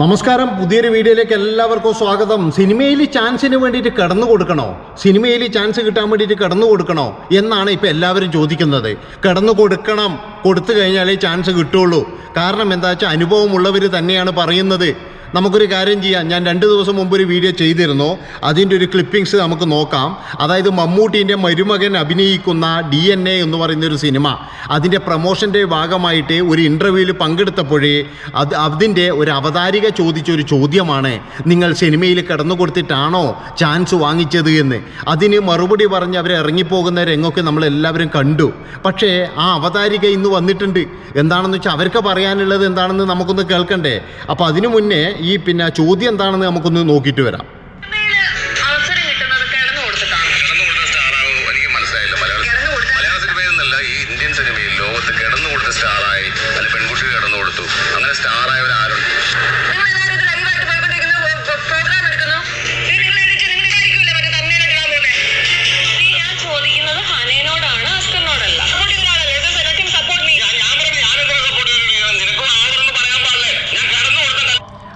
നമസ്കാരം. പുതിയൊരു വീഡിയോയിലേക്ക് എല്ലാവർക്കും സ്വാഗതം. സിനിമയിൽ ചാൻസിന് വേണ്ടിയിട്ട് കടന്നു കൊടുക്കണോ? സിനിമയിൽ ചാൻസ് കിട്ടാൻ വേണ്ടിയിട്ട് കടന്നു കൊടുക്കണോ? എന്നാണ് ഇപ്പോൾ എല്ലാവരും ചോദിക്കുന്നത്. കടന്നു കൊടുക്കണം. കൊടുത്തു കഴിഞ്ഞാലേ ചാൻസ് കിട്ടുള്ളൂ. കാരണം എന്താ വെച്ചാൽ അനുഭവമുള്ളവർ തന്നെയാണ് പറയുന്നത്. നമുക്കൊരു കാര്യം ചെയ്യാം. ഞാൻ രണ്ട് ദിവസം മുമ്പ് ഒരു വീഡിയോ ചെയ്തിരുന്നു. അതിന്റെ ഒരു ക്ലിപ്പിംഗ്സ് നമുക്ക് നോക്കാം. അതായത് മമ്മൂട്ടിന്റെ മരുമകൻ അഭിനയിക്കുന്ന ഡി എൻ എ എന്ന് പറയുന്ന ഒരു സിനിമ അതിന്റെ പ്രൊമോഷന്റെ ഭാഗമായിട്ട് ഒരു ഇന്റർവ്യൂവിൽ പങ്കെടുത്തപ്പോഴേ അത് അതിന്റെ ഒരു അവതാരിക ചോദിച്ച ഒരു ചോദ്യമാണ്. നിങ്ങൾ സിനിമയിൽ കടന്നു കൊടുത്തിട്ടാണോ ചാൻസ് വാങ്ങിച്ചത് എന്ന്. അതിന് മറുപടി പറഞ്ഞ് അവർ ഇറങ്ങിപ്പോകുന്ന രംഗമൊക്കെ നമ്മളെല്ലാവരും കണ്ടു. പക്ഷേ ആ അവതാരിക ഇന്ന് വന്നിട്ടുണ്ട്. എന്താണെന്ന് വെച്ചാൽ അവർക്ക് പറയാനുള്ളത് എന്താണെന്ന് നമുക്കൊന്ന് കേൾക്കണ്ടേ? അപ്പോൾ അതിനു മുന്നേ ഈ പിന്നെ ചോദ്യം എന്താണെന്ന് നമുക്കൊന്ന് നോക്കിയിട്ട് വരാം. സിനിമയിൽ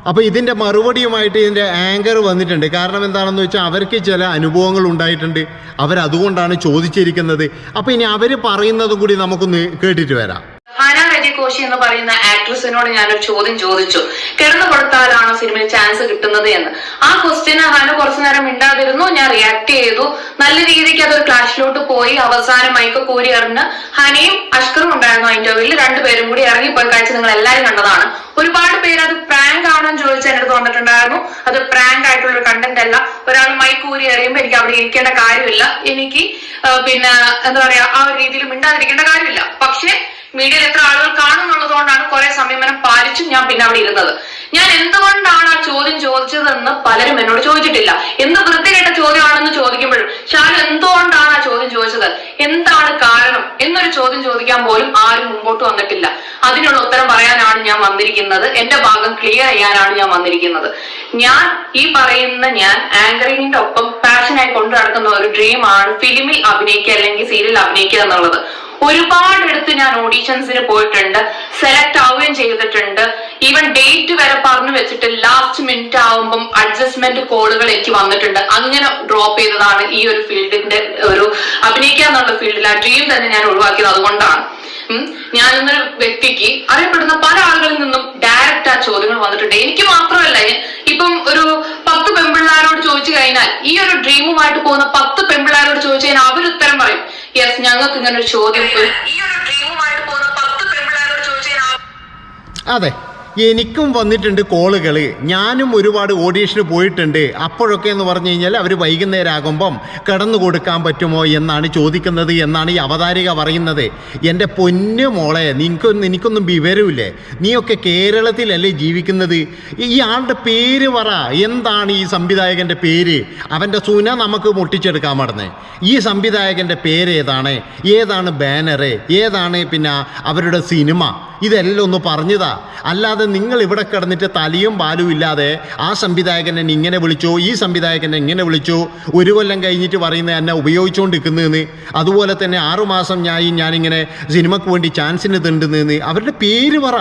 അപ്പോൾ ഇതിന്റെ മറുപടിയുമായിട്ട് ഇതിന്റെ ആങ്കർ വന്നിട്ടുണ്ട്. കാരണം എന്താണെന്ന് വെച്ചാൽ അവർക്ക് ചില അനുഭവങ്ങൾ ഉണ്ടായിട്ടുണ്ട്. അവരതുകൊണ്ടാണ് ചോദിച്ചിരിക്കുന്നത്. അപ്പോൾ ഇനി അവർ പറയുന്നതും കൂടി നമുക്കൊന്ന് കേട്ടിട്ട് വരാം. കോശി എന്ന് പറയുന്ന ആക്ട്രസിനോട് ഞാനൊരു ചോദ്യം ചോദിച്ചു. കിടന്നു കൊടുത്താലാണോ സിനിമയിൽ ചാൻസ് കിട്ടുന്നത് എന്ന്. ആ ക്വസ്റ്റ്യന് ഹാന കുറച്ചു നേരം മിണ്ടാതിരുന്നു. ഞാൻ റിയാക്ട് ചെയ്തു. നല്ല രീതിക്ക് അതൊരു ക്ലാഷിലോട്ട് പോയി അവസാനം മൈക്ക് കൂരി എറിഞ്ഞ് ഹനയും അഷ്കറും ഉണ്ടായിരുന്നു ആ ഇന്റർവ്യൂവിൽ രണ്ടുപേരും കൂടി ഇറങ്ങിപ്പോയി കാഴ്ച നിങ്ങൾ എല്ലാവരും കണ്ടതാണ്. ഒരുപാട് പേര് അത് പ്രാങ്ക് ആണോ എന്ന് ചോദിച്ച് എന്റെ അടുത്ത് വന്നിട്ടുണ്ടായിരുന്നു. അത് പ്രാങ്ക് ആയിട്ടുള്ള ഒരു കണ്ടന്റ് അല്ല. ഒരാൾ മൈക്ക് ഊരി എറിയുമ്പോൾ എനിക്ക് അവിടെ ഇരിക്കേണ്ട കാര്യമില്ല. എനിക്ക് പിന്നെ എന്താ പറയാ ആ ഒരു രീതിയിൽ മിണ്ടാതിരിക്കേണ്ട കാര്യമില്ല. പക്ഷേ മീഡിയയിൽ എത്ര ആളുകൾ കാണുന്നുള്ളതുകൊണ്ടാണ് കുറെ സംയമനം പാലിച്ചും ഞാൻ പിന്നെ അവിടെ ഇരുന്നത്. ഞാൻ എന്തുകൊണ്ടാണ് ആ ചോദ്യം ചോദിച്ചതെന്ന് പലരും എന്നോട് ചോദിച്ചിട്ടില്ല. എന്ത് വൃത്തികെട്ട ചോദ്യമാണെന്ന് ചോദിക്കുമ്പോഴും ഷാരു എന്തുകൊണ്ടാണ് ആ ചോദ്യം ചോദിച്ചത്? എന്താണ് കാരണം? എന്നൊരു ചോദ്യം ചോദിക്കാൻ പോലും ആരും മുമ്പോട്ട് വന്നിട്ടില്ല. അതിനുള്ള ഉത്തരം പറയാനാണ് ഞാൻ വന്നിരിക്കുന്നത്. എന്റെ ഭാഗം ക്ലിയർ ചെയ്യാനാണ് ഞാൻ വന്നിരിക്കുന്നത്. ഞാൻ ഈ പറയുന്ന ഞാൻ ആങ്കറിങ്ങിന്റെ ഒപ്പം പാഷനായി കൊണ്ടു നടക്കുന്ന ഒരു ഡ്രീം ആണ് ഫിലിമിൽ അഭിനയിക്കുക അല്ലെങ്കിൽ സീരിയൽ അഭിനയിക്കുക എന്നുള്ളത്. ഒരുപാട് ഒരുപാടെടുത്ത് ഞാൻ ഓഡീഷൻസിന് പോയിട്ടുണ്ട്. സെലക്ട് ആവുകയും ചെയ്തിട്ടുണ്ട്. ഈവൻ ഡേറ്റ് വരെ പറഞ്ഞു വെച്ചിട്ട് ലാസ്റ്റ് മിനിറ്റ് ആവുമ്പം അഡ്ജസ്റ്റ്മെന്റ് കോളുകൾ എനിക്ക് വന്നിട്ടുണ്ട്. അങ്ങനെ ഡ്രോപ്പ് ചെയ്തതാണ് ഈ ഒരു ഫീൽഡിന്റെ ഒരു അഭിനയിക്കുക എന്നുള്ള ഫീൽഡിൽ ആ ഡ്രീം തന്നെ ഞാൻ ഒഴിവാക്കിയത് അതുകൊണ്ടാണ്. ഞാൻ എന്നൊരു വ്യക്തിക്ക് അറിയപ്പെടുന്ന പല ആളുകളിൽ നിന്നും ഡയറക്റ്റ് ആ ചോദ്യങ്ങൾ വന്നിട്ടുണ്ട്. എനിക്ക് മാത്രമല്ല ഇപ്പം ഒരു പത്ത് പെൺപിള്ളാരോട് ചോദിച്ചു കഴിഞ്ഞാൽ ഈ ഒരു ഡ്രീമുമായിട്ട് പോകുന്ന പത്ത് പെൺപിള്ളാരോട് ചോദിച്ചു കഴിഞ്ഞാൽ അവർ ഉത്തരം പറയും യെസ് ഞങ്ങൾക്ക് ഇങ്ങനെ ഒരു ചോദ്യം ഈ ഒരു ഡ്രീമുമായിട്ട് പോകുന്ന പത്ത് പെൺപിള്ളാരോട് ചോദിച്ചു കഴിഞ്ഞാൽ അതെ. എനിക്കും വന്നിട്ടുണ്ട് കോളുകൾ ഞാനും ഒരുപാട് ഓഡീഷന് പോയിട്ടുണ്ട്. അപ്പോഴൊക്കെ എന്ന് പറഞ്ഞു കഴിഞ്ഞാൽ അവർ വൈകുന്നേരം ആകുമ്പം കടന്നു കൊടുക്കാൻ പറ്റുമോ എന്നാണ് ചോദിക്കുന്നത് എന്നാണ് ഈ അവതാരിക പറയുന്നത്. എന്റെ പൊന്നു മോളെ നിനക്കൊന്നും എനിക്കൊന്നും വിവരമില്ലേ? നീയൊക്കെ കേരളത്തിലല്ലേ ജീവിക്കുന്നത്? ഈ ആളുടെ പേര് പറ. എന്താണ് ഈ സംവിധായകന്റെ പേര്? അവന്റെ സുന നമുക്ക് മുട്ടിച്ചെടുക്കാൻ മടന്ന് ഈ സംവിധായകന്റെ പേര് ഏതാണ്? ഏതാണ് ബാനറ്? ഏതാണ് പിന്നെ അവരുടെ സിനിമ? ഇതെല്ലാം ഒന്ന് പറഞ്ഞതാ. അല്ലാതെ നിങ്ങൾ ഇവിടെ കിടന്നിട്ട് തലയും പാലും ഇല്ലാതെ ആ സംവിധായകൻ എന്നെ ഇങ്ങനെ വിളിച്ചു ഈ സംവിധായകൻ ഇങ്ങനെ വിളിച്ചു ഒരു കൊല്ലം കഴിഞ്ഞിട്ട് പറയുന്നത് എന്നെ ഉപയോഗിച്ചുകൊണ്ടിരിക്കുന്നതെന്ന് അതുപോലെ തന്നെ ആറുമാസം ഞാൻ ഞാനിങ്ങനെ സിനിമയ്ക്ക് വേണ്ടി ചാൻസിന് തിണ്ടുന്നതെന്ന് അവരുടെ പേര് പറ.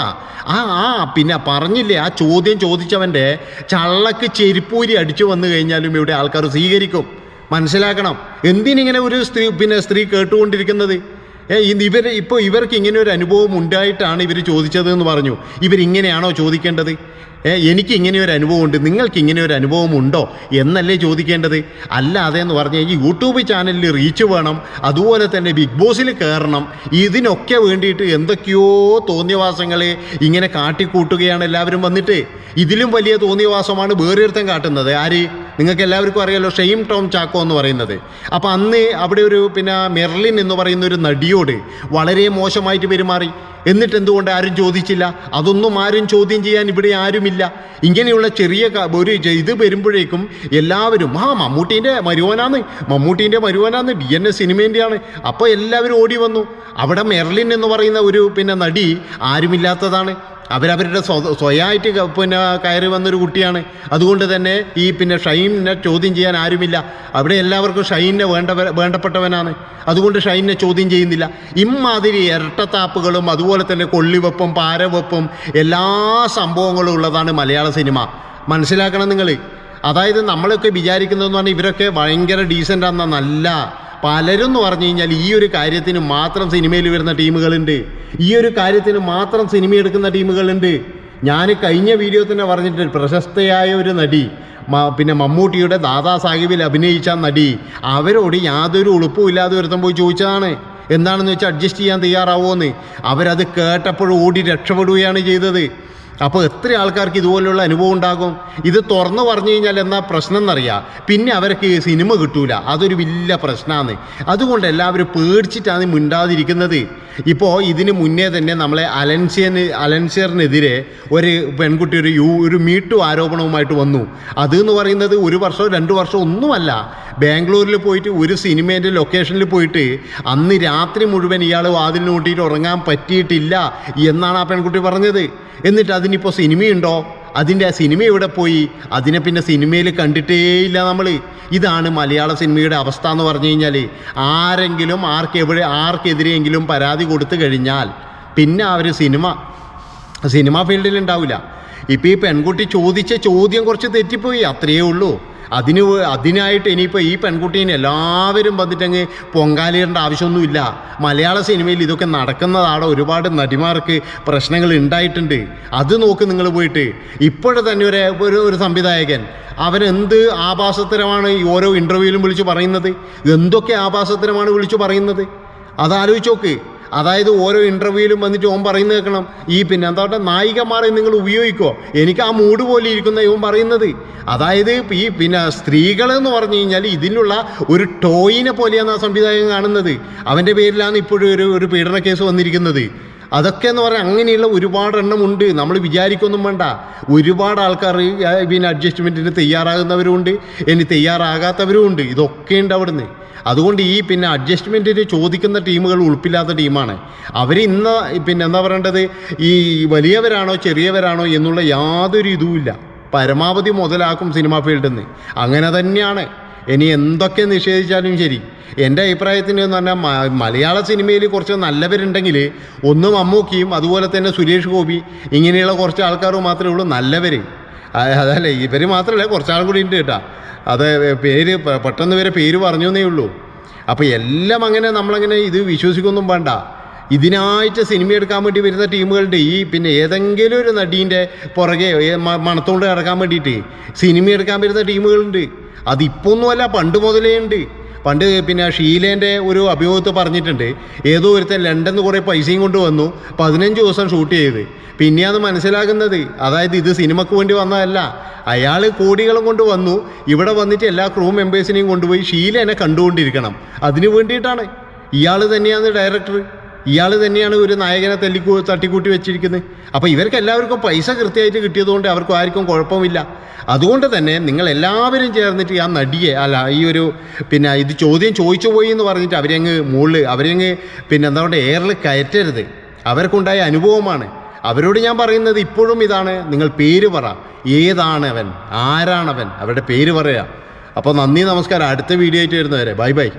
ആ ആ പിന്നെ പറഞ്ഞില്ലേ ആ ചോദ്യം ചോദിച്ചവന്റെ ചള്ളക്ക് ചെരുപ്പൂരി അടിച്ചു വന്നു കഴിഞ്ഞാലും ഇവിടെ ആൾക്കാർ സ്വീകരിക്കും. മനസ്സിലാക്കണം. എന്തിനിങ്ങനെ ഒരു സ്ത്രീ പിന്നെ സ്ത്രീ കേട്ടുകൊണ്ടിരിക്കുന്നത്? ഇവർ ഇപ്പോൾ ഇവർക്ക് ഇങ്ങനെ ഒരു അനുഭവം ഉണ്ടായിട്ടാണ് ഇവർ ചോദിച്ചത് എന്ന് പറഞ്ഞു. ഇവരിങ്ങനെയാണോ ചോദിക്കേണ്ടത്? എനിക്ക് ഇങ്ങനെ ഒരു അനുഭവമുണ്ട്. നിങ്ങൾക്ക് ഇങ്ങനെ ഒരു അനുഭവം ഉണ്ടോ എന്നല്ലേ ചോദിക്കേണ്ടത്? അല്ലാതെ എന്ന് പറഞ്ഞാൽ ഈ യൂട്യൂബ് ചാനലിൽ റീച്ച് വേണം അതുപോലെ തന്നെ ബിഗ് ബോസിൽ കയറണം ഇതിനൊക്കെ വേണ്ടിയിട്ട് എന്തൊക്കെയോ തോന്നിയവാസങ്ങളെ ഇങ്ങനെ കാട്ടിക്കൂട്ടുകയാണ് എല്ലാവരും വന്നിട്ട്. ഇതിലും വലിയ തോന്നിയവാസമാണ് വേറൊരുത്തം കാട്ടുന്നത്. ആര്? നിങ്ങൾക്ക് എല്ലാവർക്കും അറിയാലോ ഷെയിം ടോം ചാക്കോ എന്ന് പറയുന്നത്. അപ്പോൾ അന്ന് അവിടെ ഒരു പിന്നെ മെർലിൻ എന്ന് പറയുന്ന ഒരു നടിയോട് വളരെ മോശമായിട്ട് പെരുമാറി. എന്നിട്ട് എന്തുകൊണ്ട് ആരും ചോദിച്ചില്ല? അതൊന്നും ആരും ചോദ്യം ചെയ്യാൻ ഇവിടെ ആരുമില്ല. ഇങ്ങനെയുള്ള ചെറിയ ഒരു ഇത് വരുമ്പോഴേക്കും എല്ലാവരും ആ മമ്മൂട്ടീന്റെ മരുവനാന്ന് മമ്മൂട്ടീന്റെ മരുവനാന്ന് ഡി എൻ എസ് സിനിമേന്റെയാണ്. അപ്പോൾ എല്ലാവരും ഓടി വന്നു. അവിടെ മെർലിൻ എന്ന് പറയുന്ന ഒരു പിന്നെ നടി ആരുമില്ലാത്തതാണ്. അവരവരുടെ സ്വ- സ്വയമായിട്ട് പിന്നെ കയറി വന്നൊരു കുട്ടിയാണ്. അതുകൊണ്ട് തന്നെ ഈ പിന്നെ ഷൈനെ ചോദ്യം ചെയ്യാൻ ആരുമില്ല. അവിടെ എല്ലാവർക്കും ഷൈനെ വേണ്ട വേണ്ടപ്പെട്ടവനാണ്. അതുകൊണ്ട് ഷൈനെ ചോദ്യം ചെയ്യുന്നില്ല. ഇമ്മാതിരി ഇരട്ടത്താപ്പുകളും അതുപോലെ തന്നെ കൊള്ളിവെപ്പും പാരവെപ്പും എല്ലാ സംഭവങ്ങളും ഉള്ളതാണ് മലയാള സിനിമ. മനസ്സിലാക്കണം നിങ്ങൾ അതായത് നമ്മളൊക്കെ വിചാരിക്കുന്നതെന്ന് പറഞ്ഞാൽ ഇവരൊക്കെ ഭയങ്കര ഡീസന്റ് ആണെന്ന. നല്ല പലരും എന്ന് പറഞ്ഞു കഴിഞ്ഞാൽ ഈ ഒരു കാര്യത്തിന് മാത്രം സിനിമയിൽ വരുന്ന ടീമുകളുണ്ട്. ഈ ഒരു കാര്യത്തിന് മാത്രം സിനിമ എടുക്കുന്ന ടീമുകളുണ്ട്. ഞാൻ കഴിഞ്ഞ വീഡിയോ തന്നെ പറഞ്ഞിട്ട് പ്രശസ്തയായ ഒരു നടി പിന്നെ മമ്മൂട്ടിയുടെ ദാദാ സാഹിബിൽ അഭിനയിച്ച നടി അവരോട് യാതൊരു ഉളുപ്പും ഇല്ലാതെ ഒരുത്തം പോയി ചോദിച്ചതാണ് എന്താണെന്ന് വെച്ചാൽ അഡ്ജസ്റ്റ് ചെയ്യാൻ തയ്യാറാവുമെന്ന്. അവരത് കേട്ടപ്പോഴും ഓടി രക്ഷപ്പെടുകയാണ് ചെയ്തത്. അപ്പോൾ എത്ര ആൾക്കാർക്ക് ഇതുപോലുള്ള അനുഭവം ഉണ്ടാകും? ഇത് തുറന്നു പറഞ്ഞു കഴിഞ്ഞാൽ എന്നാൽ പ്രശ്നം എന്നറിയാം പിന്നെ അവർക്ക് സിനിമ കിട്ടൂല. അതൊരു വലിയ പ്രശ്നമാണ് അതുകൊണ്ട് എല്ലാവരും പേടിച്ചിട്ടാണ് മിണ്ടാതിരിക്കുന്നത്. ഇപ്പോൾ ഇതിന് മുന്നേ തന്നെ നമ്മളെ അലൻഷ്യന് അലൻസിയറിനെതിരെ ഒരു പെൺകുട്ടി ഒരു യു ഒരു മീട്ടു ആരോപണവുമായിട്ട് വന്നു. അത് എന്ന് പറയുന്നത് ഒരു വർഷമോ രണ്ട് വർഷമോ ഒന്നുമല്ല. ബാംഗ്ലൂരിൽ പോയിട്ട് ഒരു സിനിമേന്റെ ലൊക്കേഷനിൽ പോയിട്ട് അന്ന് രാത്രി മുഴുവൻ ഇയാൾ വാതിൽ നോട്ടിയിട്ട് ഉറങ്ങാൻ പറ്റിയിട്ടില്ല എന്നാണ് ആ പെൺകുട്ടി പറഞ്ഞത്. എന്നിട്ട് അതിനിപ്പോൾ സിനിമയുണ്ടോ? അതിന്റെ ആ സിനിമ എവിടെ പോയി? അതിനെ പിന്നെ സിനിമയിൽ കണ്ടിട്ടേയില്ല നമ്മൾ ഇതാണ് മലയാള സിനിമയുടെ അവസ്ഥ എന്ന് പറഞ്ഞു കഴിഞ്ഞാൽ ആരെങ്കിലും ആർക്കെവിടെ ആർക്കെതിരെയെങ്കിലും പരാതി കൊടുത്തു കഴിഞ്ഞാൽ പിന്നെ അവർ സിനിമ സിനിമ ഫീൽഡിൽ ഉണ്ടാവില്ല. ഇപ്പോൾ ഈ പെൺകുട്ടി ചോദിച്ച ചോദ്യം കുറച്ച് തെറ്റിപ്പോയി അത്രയേ ഉള്ളൂ. അതിന് അതിനായിട്ട് ഇനിയിപ്പോൾ ഈ പെൺകുട്ടീനെ എല്ലാവരും വന്നിട്ടങ്ങ് പൊങ്കാലിടേണ്ട ആവശ്യമൊന്നുമില്ല. മലയാള സിനിമയിൽ ഇതൊക്കെ നടക്കുന്നതാണ് ഒരുപാട് നടിമാർക്ക് പ്രശ്നങ്ങൾ ഉണ്ടായിട്ടുണ്ട്. അത് നോക്ക് നിങ്ങൾ പോയിട്ട്. ഇപ്പോഴെ തന്നെ ഒരു ഒരു ഒരു സംവിധായകൻ. അവരെന്ത് ആഭാസത്തരമാണ് ഈ ഓരോ ഇന്റർവ്യൂവിലും വിളിച്ച് പറയുന്നത്? എന്തൊക്കെ ആഭാസത്തരമാണ് വിളിച്ചു പറയുന്നത്? അതാലോചിച്ച് നോക്ക്. അതായത് ഓരോ ഇന്റർവ്യൂവിലും വന്നിട്ട് ഓൻ പറയുന്നത് കേൾക്കണം. ഈ പിന്നെ എന്താ നായികമാരെ നിങ്ങൾ ഉപയോഗിക്കുമോ എനിക്ക് ആ മൂഡ് പോലെ ഇരിക്കുന്ന ഇവൻ പറയുന്നത്. അതായത് ഈ പിന്നെ സ്ത്രീകൾ എന്ന് പറഞ്ഞു കഴിഞ്ഞാൽ ഇതിനുള്ള ഒരു ടോയിനെ പോലെയാണ് ആ സംവിധായകൻ കാണുന്നത്. അവന്റെ പേരിലാണ് ഇപ്പോഴും ഒരു ഒരു പീഡന കേസ് വന്നിരിക്കുന്നത്. അതൊക്കെ എന്ന് പറഞ്ഞാൽ അങ്ങനെയുള്ള ഒരുപാട് എണ്ണം ഉണ്ട്. നമ്മൾ വിചാരിക്കൊന്നും വേണ്ട. ഒരുപാട് ആൾക്കാർ പിന്നെ അഡ്ജസ്റ്റ്മെന്റിന് തയ്യാറാകുന്നവരുമുണ്ട്. ഇനി തയ്യാറാകാത്തവരും ഉണ്ട് ഇതൊക്കെ ഉണ്ട് അവിടുന്ന്. അതുകൊണ്ട് ഈ പിന്നെ അഡ്ജസ്റ്റ്മെന്റിന് ചോദിക്കുന്ന ടീമുകൾ ഉൾപ്പില്ലാത്ത ടീമാണ്. അവർ ഇന്ന് പിന്നെ എന്താ പറയേണ്ടത്? ഈ വലിയവരാണോ ചെറിയവരാണോ എന്നുള്ള യാതൊരു ഇതുമില്ല. പരമാവധി മുതലാക്കും സിനിമാ ഫീൽഡിൽ നിന്ന്. അങ്ങനെ തന്നെയാണ്. ഇനി എന്തൊക്കെ നിഷേധിച്ചാലും ശരി. എന്റെ അഭിപ്രായത്തിന് എന്ന് പറഞ്ഞാൽ മലയാള സിനിമയിൽ കുറച്ച് നല്ലവരുണ്ടെങ്കിൽ ഒന്ന് മമ്മൂക്കിയും അതുപോലെ തന്നെ സുരേഷ് ഗോപി ഇങ്ങനെയുള്ള കുറച്ച് ആൾക്കാർ മാത്രമേ ഉള്ളൂ നല്ലവർ അതല്ല ഇവർ മാത്രമല്ല കുറച്ചാളും കൂടി ഉണ്ട് കേട്ടോ. അത് പേര് പെട്ടെന്ന് വരെ പേര് പറഞ്ഞു എന്നേ ഉള്ളൂ. അപ്പോൾ എല്ലാം അങ്ങനെ നമ്മളങ്ങനെ ഇത് വിശ്വസിക്കൊന്നും വേണ്ട. ഇതിനായിട്ട് സിനിമ എടുക്കാൻ വേണ്ടി വരുന്ന ടീമുകളുണ്ട് ഈ പിന്നെ ഏതെങ്കിലും ഒരു നടീന്റെ പുറകെ മണത്തോണ്ട് കിടക്കാൻ വേണ്ടിയിട്ട് സിനിമ എടുക്കാൻ വരുന്ന ടീമുകളുണ്ട് അതിപ്പോൾ ഒന്നുമല്ല പണ്ട് മുതലേ ഉണ്ട്. പണ്ട് പിന്നെ ഷീലേന്റെ ഒരു അഭിമുഖത്ത് പറഞ്ഞിട്ടുണ്ട് ഏതോ ഒരുത്തൻ ലണ്ടനിൽ നിന്ന് കുറേ പൈസയും കൊണ്ട് വന്നു പതിനഞ്ച് ദിവസം ഷൂട്ട് ചെയ്ത്. പിന്നെയാണ് മനസ്സിലാകുന്നത് അതായത് ഇത് സിനിമക്ക് വേണ്ടി വന്നതല്ല. അയാൾ കോടികളും കൊണ്ട് വന്നു ഇവിടെ വന്നിട്ട് എല്ലാ ക്രൂ മെമ്പേഴ്സിനെയും കൊണ്ടുപോയി ഷീലേനെ കണ്ടുകൊണ്ടിരിക്കണം. അതിനു വേണ്ടിയിട്ടാണ്. ഇയാൾ തന്നെയാണ് ഡയറക്ടർ ഇയാൾ തന്നെയാണ് ഒരു നായകനെ തല്ലിക്കൂ തട്ടിക്കൂട്ടി വെച്ചിരിക്കുന്നത്. അപ്പോൾ ഇവർക്ക് എല്ലാവർക്കും പൈസ കൃത്യമായിട്ട് കിട്ടിയതുകൊണ്ട് അവർക്കും ആർക്കും കുഴപ്പമില്ല. അതുകൊണ്ട് തന്നെ നിങ്ങൾ എല്ലാവരും ചേർന്നിട്ട് ആ നടിയെ അല്ല ഈ ഒരു പിന്നെ ഇത് ചോദ്യം ചോദിച്ചു പോയി എന്ന് പറഞ്ഞിട്ട് അവരങ്ങ് മുകളിൽ അവരങ്ങ് പിന്നെ എന്താ പറയുക എയറിൽ കയറ്റരുത്. അവർക്കുണ്ടായ അനുഭവമാണ്. അവരോട് ഞാൻ പറയുന്നത് ഇപ്പോഴും ഇതാണ്. നിങ്ങൾ പേര് പറ. ഏതാണ് അവൻ ആരാണവൻ? അവരുടെ പേര് പറയാം അപ്പോൾ നന്ദി നമസ്കാരം. അടുത്ത വീഡിയോ ആയിട്ട് വരുന്നവരെ. Bye bye.